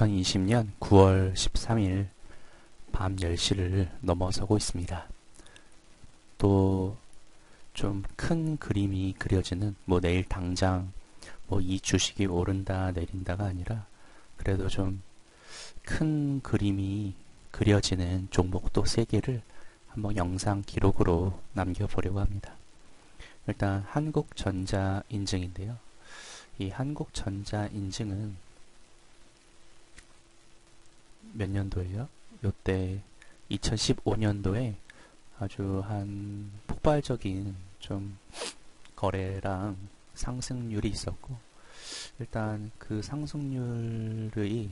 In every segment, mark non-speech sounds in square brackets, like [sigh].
안녕하세요. 2020년 9월 13일 밤 10시를 넘어서고 있습니다. 또 좀 큰 그림이 그려지는 뭐 내일 당장 뭐 이 주식이 오른다 내린다가 아니라 그래도 좀 큰 그림이 그려지는 종목도 3개를 한번 영상 기록으로 남겨보려고 합니다. 일단 한국전자 인증인데요. 이 한국전자 인증은 몇 년도예요? 요때 2015년도에 아주 한 폭발적인 좀 거래랑 상승률이 있었고 일단 그 상승률이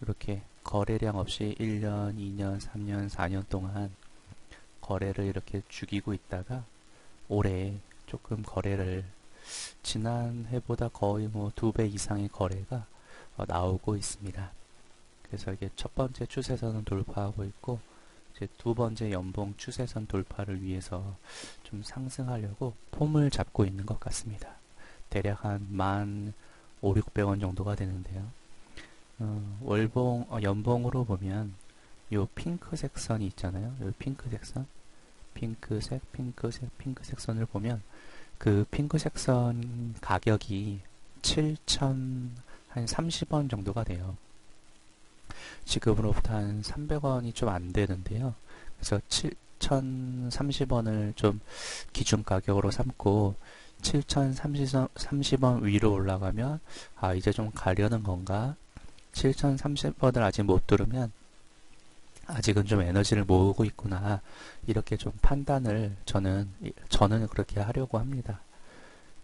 이렇게 거래량 없이 1년, 2년, 3년, 4년 동안 거래를 이렇게 죽이고 있다가 올해 조금 거래를 지난해보다 거의 뭐 두 배 이상의 거래가 어, 나오고 있습니다. 그래서 이게 첫 번째 추세선을 돌파하고 있고 이제 두 번째 연봉 추세선 돌파를 위해서 좀 상승하려고 폼을 잡고 있는 것 같습니다. 대략 한만 5, 600원 정도가 되는데요. 어, 월봉, 어, 연봉으로 보면 요 핑크색 선이 있잖아요. 요 핑크색 선. 핑크색, 핑크색, 핑크색 선을 보면 그 핑크색 선 가격이 7천 한 30원 정도가 돼요. 지금으로부터 한 300원이 좀 안 되는데요. 그래서 7,030원을 좀 기준 가격으로 삼고 7,030원 위로 올라가면 아 이제 좀 가려는 건가 7,030원을 아직 못 들으면 아직은 좀 에너지를 모으고 있구나 이렇게 좀 판단을 저는 저는 그렇게 하려고 합니다.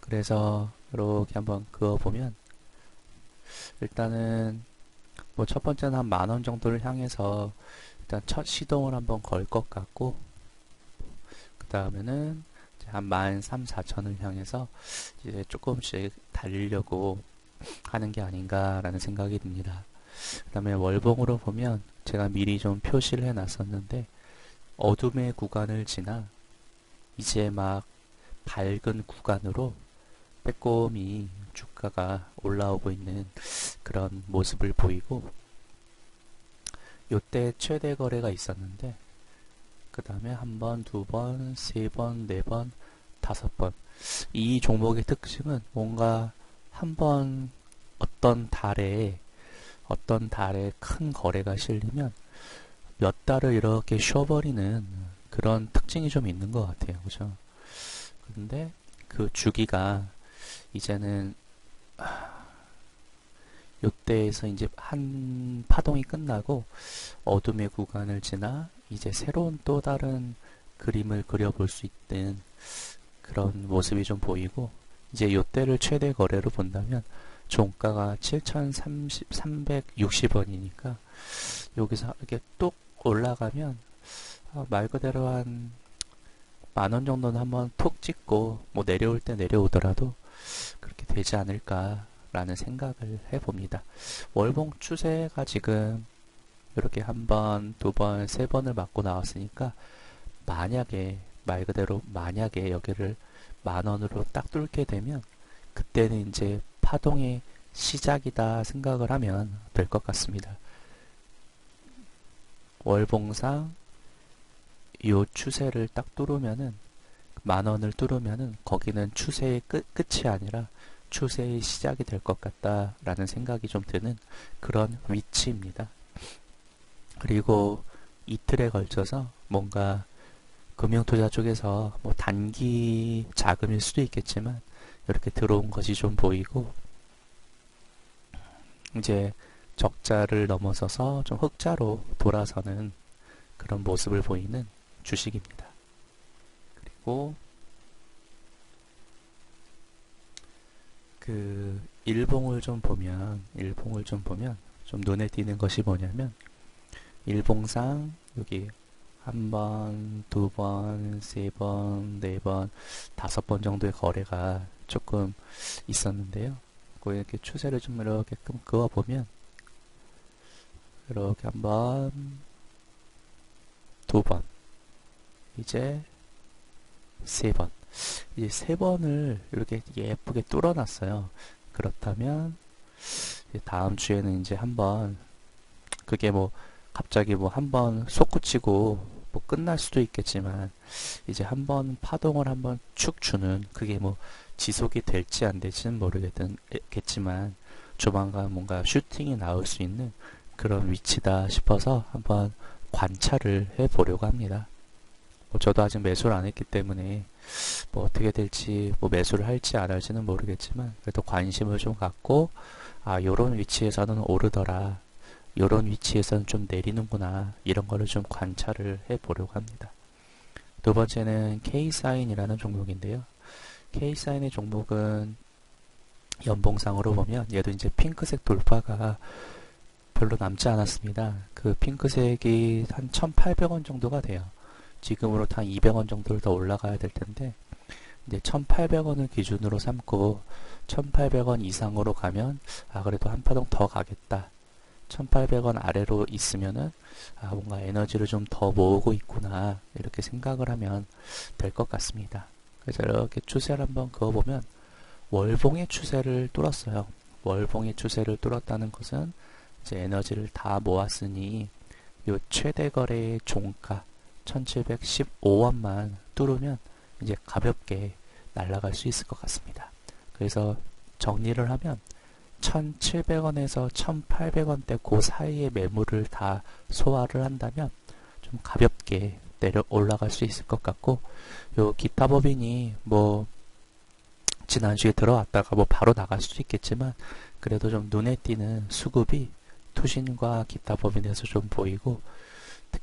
그래서 이렇게 한번 그어 보면 일단은 뭐 첫 번째는 한 만 원 정도를 향해서 일단 첫 시동을 한번 걸 것 같고 그 다음에는 한 만 삼, 사천을 향해서 이제 조금씩 달리려고 하는 게 아닌가라는 생각이 듭니다. 그 다음에 월봉으로 보면 제가 미리 좀 표시를 해 놨었는데 어둠의 구간을 지나 이제 막 밝은 구간으로 빼꼼히 주가가 올라오고 있는 그런 모습을 보이고 요때 최대 거래가 있었는데 그 다음에 한 번, 두 번, 세 번, 네 번, 다섯 번. 이 종목의 특징은 뭔가 한 번 어떤 달에 어떤 달에 큰 거래가 실리면 몇 달을 이렇게 쉬어버리는 그런 특징이 좀 있는 것 같아요. 그죠? 근데 그 주기가 이제는 요때에서 이제 한 파동이 끝나고 어둠의 구간을 지나 이제 새로운 또 다른 그림을 그려볼 수 있는 그런 모습이 좀 보이고 이제 요때를 최대 거래로 본다면 종가가 7,360원이니까 여기서 이렇게 뚝 올라가면 아, 말 그대로 한 만 원 정도는 한번 톡 찍고 뭐 내려올 때 내려오더라도 그렇게 되지 않을까라는 생각을 해봅니다. 월봉 추세가 지금 이렇게 한 번, 두 번, 세 번을 맞고 나왔으니까 만약에 말 그대로 만약에 여기를 만 원으로 딱 뚫게 되면 그때는 이제 파동의 시작이다 생각을 하면 될 것 같습니다. 월봉상 이 추세를 딱 뚫으면은 만 원을 뚫으면은 거기는 추세의 끝, 끝이 아니라 추세의 시작이 될 것 같다라는 생각이 좀 드는 그런 위치입니다. 그리고 이틀에 걸쳐서 뭔가 금융투자 쪽에서 뭐 단기 자금일 수도 있겠지만 이렇게 들어온 것이 좀 보이고 이제 적자를 넘어서서 좀 흑자로 돌아서는 그런 모습을 보이는 주식입니다. 그리고 그 일봉을 좀 보면 일봉을 좀 보면 좀 눈에 띄는 것이 뭐냐면 일봉상 여기 한 번, 두 번, 세 번, 네 번, 다섯 번 정도의 거래가 조금 있었는데요. 이렇게 추세를 좀 이렇게 그어 보면 이렇게 한 번, 두 번, 이제 세 번. 이제 세 번을 이렇게 예쁘게 뚫어놨어요. 그렇다면 다음 주에는 이제 한번 그게 뭐 갑자기 뭐 한번 솟구치고 뭐 끝날 수도 있겠지만 이제 한번 파동을 한번 축 주는 그게 뭐 지속이 될지 안 될지는 모르겠지만 조만간 뭔가 슈팅이 나올 수 있는 그런 위치다 싶어서 한번 관찰을 해 보려고 합니다. 뭐 저도 아직 매수를 안 했기 때문에 뭐 어떻게 될지 뭐 매수를 할지 안 할지는 모르겠지만 그래도 관심을 좀 갖고 아 요런 위치에서는 오르더라 요런 위치에서는 좀 내리는구나 이런 거를 좀 관찰을 해 보려고 합니다. 두 번째는 K사인이라는 종목인데요. K사인의 종목은 연봉상으로 보면 얘도 이제 핑크색 돌파가 별로 남지 않았습니다. 그 핑크색이 한 1,800원 정도가 돼요. 지금으로 한 200원 정도를 더 올라가야 될 텐데 이제 1,800원을 기준으로 삼고 1,800원 이상으로 가면 아 그래도 한 파동 더 가겠다. 1,800원 아래로 있으면은 아 뭔가 에너지를 좀 더 모으고 있구나 이렇게 생각을 하면 될 것 같습니다. 그래서 이렇게 추세를 한번 그어보면 월봉의 추세를 뚫었어요. 월봉의 추세를 뚫었다는 것은 이제 에너지를 다 모았으니 요 최대 거래의 종가 1715원만 뚫으면 이제 가볍게 날아갈 수 있을 것 같습니다. 그래서 정리를 하면 1700원에서 1800원대 그 사이의 매물을 다 소화를 한다면 좀 가볍게 내려 올라갈 수 있을 것 같고 요 기타 법인이 뭐 지난주에 들어왔다가 뭐 바로 나갈 수도 있겠지만 그래도 좀 눈에 띄는 수급이 투신과 기타 법인에서 좀 보이고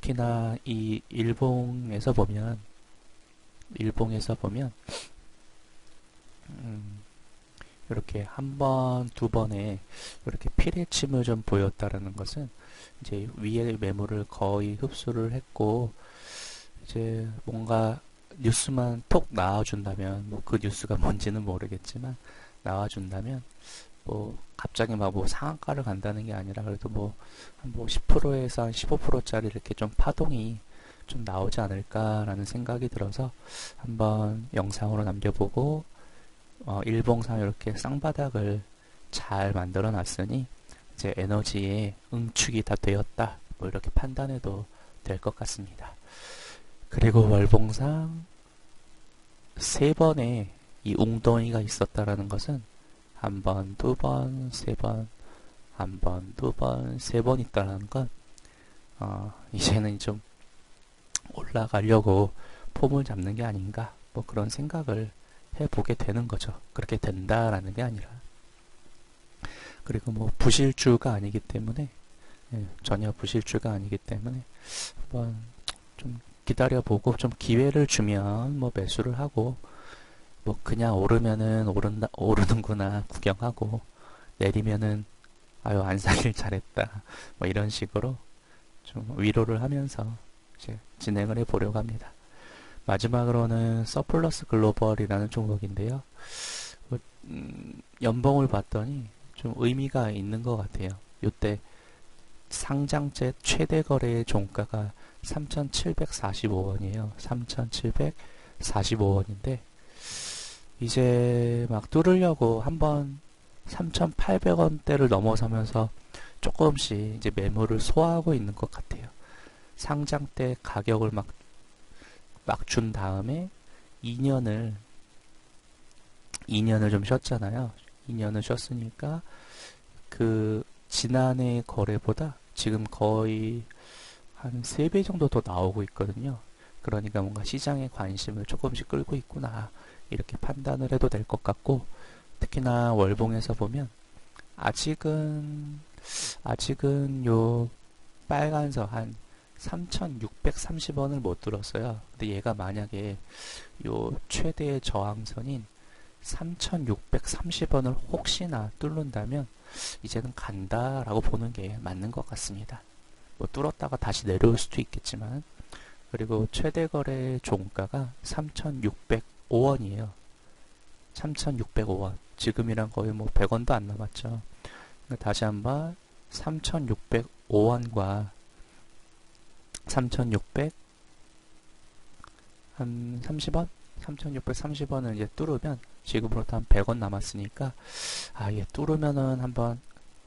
특히나 이 일봉에서 보면 일봉에서 보면 음, 이렇게 한 번, 두 번에 이렇게 피레침을 좀 보였다라는 것은 이제 위에 매물을 거의 흡수를 했고 이제 뭔가 뉴스만 톡 나와준다면 뭐 그 뉴스가 뭔지는 모르겠지만 나와준다면 뭐 갑자기 막 뭐 상한가를 간다는 게 아니라 그래도 뭐한뭐 10%에서 한 15%짜리 이렇게 좀 파동이 좀 나오지 않을까라는 생각이 들어서 한번 영상으로 남겨보고 어, 일봉상 이렇게 쌍바닥을 잘 만들어 놨으니 이제 에너지의 응축이 다 되었다 뭐 이렇게 판단해도 될 것 같습니다. 그리고 월봉상 세 번의 이 웅덩이가 있었다라는 것은 한 번, 두 번, 세 번, 한 번, 두 번, 세 번 있다라는 건 어, 이제는 좀 올라가려고 폼을 잡는 게 아닌가 뭐 그런 생각을 해보게 되는 거죠. 그렇게 된다라는 게 아니라 그리고 뭐 부실주가 아니기 때문에 예, 전혀 부실주가 아니기 때문에 한번 좀 기다려보고 좀 기회를 주면 뭐 매수를 하고 뭐 그냥 오르면은 오른다 오르는구나 구경하고 내리면은 아유 안 사길 잘했다 뭐 이런 식으로 좀 위로를 하면서 이제 진행을 해 보려고 합니다. 마지막으로는 서플러스 글로벌이라는 종목인데요. 뭐, 음, 연봉을 봤더니 좀 의미가 있는 것 같아요. 이때 상장제 최대 거래의 종가가 3,745원이에요. 3,745원인데 이제 막 뚫으려고 한번 3,800원대를 넘어서면서 조금씩 이제 매물을 소화하고 있는 것 같아요. 상장 때 가격을 막 막 준 다음에 2년을 2년을 좀 쉬었잖아요. 2년을 쉬었으니까 그 지난해 거래보다 지금 거의 한 3배 정도 더 나오고 있거든요. 그러니까 뭔가 시장의 관심을 조금씩 끌고 있구나. 이렇게 판단을 해도 될 것 같고, 특히나 월봉에서 보면, 아직은, 아직은 요 빨간서 한 3,630원을 못 들었어요. 근데 얘가 만약에 요 최대의 저항선인 3,630원을 혹시나 뚫는다면 이제는 간다라고 보는 게 맞는 것 같습니다. 뭐 뚫었다가 다시 내려올 수도 있겠지만 그리고 최대 거래 종가가 3,605원이에요. 3,605원. 지금이랑 거의 뭐 100원도 안 남았죠. 그러니까 다시 한번 3,605원과 3,600 한 30원? 3,630원을 이제 뚫으면 지금으로부터 한 100원 남았으니까 아, 얘 뚫으면은 한번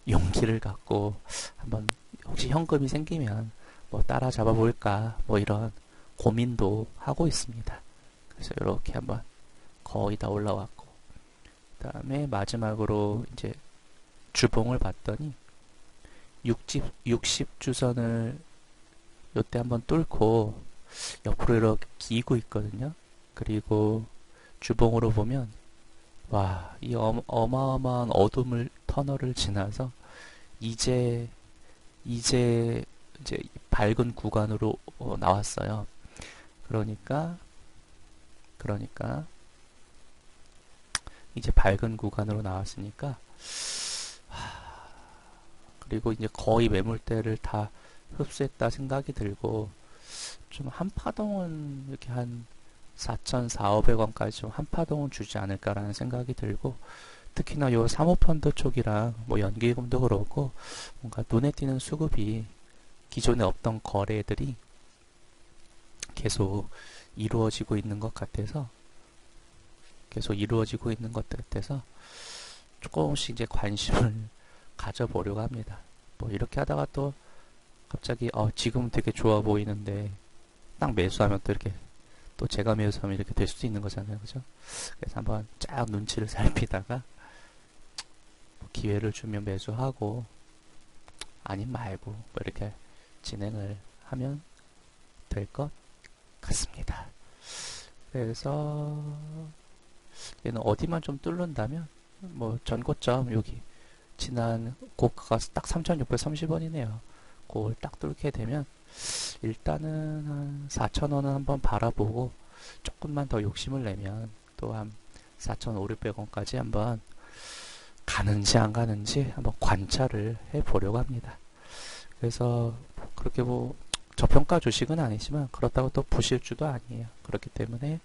용기를 갖고 한번 혹시 현금이 생기면 뭐 따라잡아 볼까 뭐 이런 고민도 하고 있습니다. 그래서 이렇게 한번 거의 다 올라왔고 그 다음에 마지막으로 이제 주봉을 봤더니 60, 60주선을 요때 한번 뚫고 옆으로 이렇게 기고 있거든요. 그리고 주봉으로 보면 와, 이 어마어마한 어둠을 터널을 지나서 이제 이제 이제 밝은 구간으로 어, 나왔어요. 그러니까 그러니까. 이제 밝은 구간으로 나왔으니까. 그리고 이제 거의 매물대를 다 흡수했다 생각이 들고 좀 한 파동은 이렇게 한 4,400원까지 좀 한 파동은 주지 않을까라는 생각이 들고 특히나 요 사모펀드 쪽이랑 뭐 연기금도 그렇고 뭔가 눈에 띄는 수급이 기존에 없던 거래들이 계속 이루어지고 있는 것 같아서 계속 이루어지고 있는 것 같아서 조금씩 이제 관심을 [laughs] 가져보려고 합니다. 뭐 이렇게 하다가 또 갑자기 어 지금 되게 좋아 보이는데 딱 매수하면 또 이렇게 또 제가 매수하면 이렇게 될 수도 있는 거잖아요. 그죠? 그래서 한번 쫙 눈치를 [laughs] 살피다가 뭐 기회를 주면 매수하고 아님 말고 뭐 이렇게 진행을 하면 될 것 같습니다. 그래서 얘는 어디만 좀 뚫는다면 뭐 전고점 여기 지난 고가가 딱 3,630원이네요. 그걸 딱 뚫게 되면 일단은 한 4,000원은 한번 바라보고 조금만 더 욕심을 내면 또 한 4,500원까지 한번 가는지 안 가는지 한번 관찰을 해 보려고 합니다. 그래서 그렇게 뭐 저평가 주식은 아니지만 그렇다고 또 부실주도 아니에요. 그렇기 때문에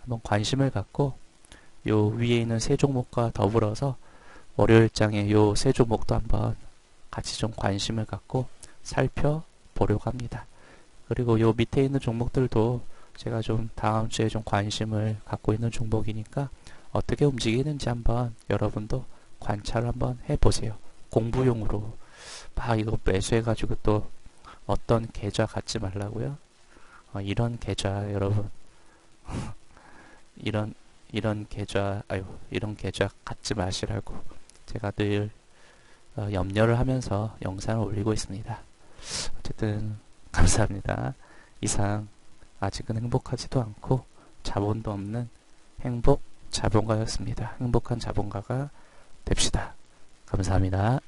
한번 관심을 갖고 요 위에 있는 세 종목과 더불어서 월요일장에 요 세 종목도 한번 같이 좀 관심을 갖고 살펴보려고 합니다. 그리고 요 밑에 있는 종목들도 제가 좀 다음 주에 좀 관심을 갖고 있는 종목이니까 어떻게 움직이는지 한번 여러분도 관찰을 한번 해보세요. 공부용으로 막 이거 매수해가지고 또 어떤 계좌 갖지 말라고요. 어, 이런 계좌 여러분 [laughs] 이런 이런 계좌 아유 이런 계좌 갖지 마시라고 제가 늘 어, 염려를 하면서 영상을 올리고 있습니다. 어쨌든 감사합니다. 이상 아직은 행복하지도 않고 자본도 없는 행복 자본가였습니다. 행복한 자본가가 됩시다. 감사합니다.